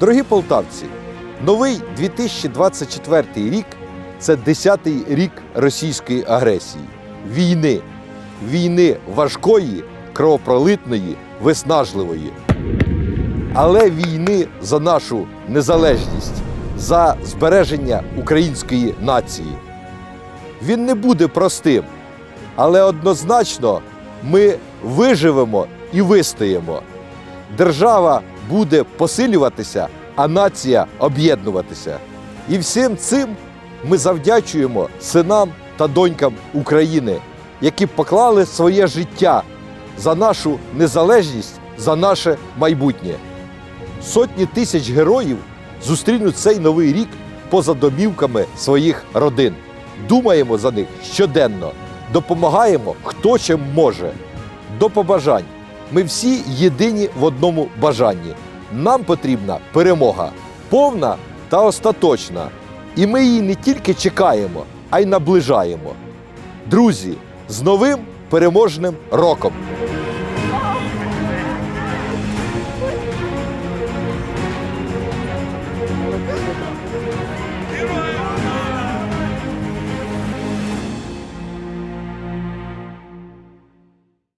Дорогі полтавці, новий 2024 рік це 10-й рік російської агресії, війни, війни важкої, кровопролитної, виснажливої. Але війни за нашу незалежність, за збереження української нації. Він не буде простим, але однозначно ми виживемо і вистоїмо. Держава буде посилюватися, а нація об'єднуватися. І всім цим ми завдячуємо синам та донькам України, які поклали своє життя за нашу незалежність, за наше майбутнє. Сотні тисяч героїв зустрінуть цей новий рік поза домівками своїх родин. Думаємо за них щоденно, допомагаємо хто чим може. До побажань. Ми всі єдині в одному бажанні. Нам потрібна перемога повна та остаточна. І ми її не тільки чекаємо, а й наближаємо. Друзі, з новим переможним роком! Героям!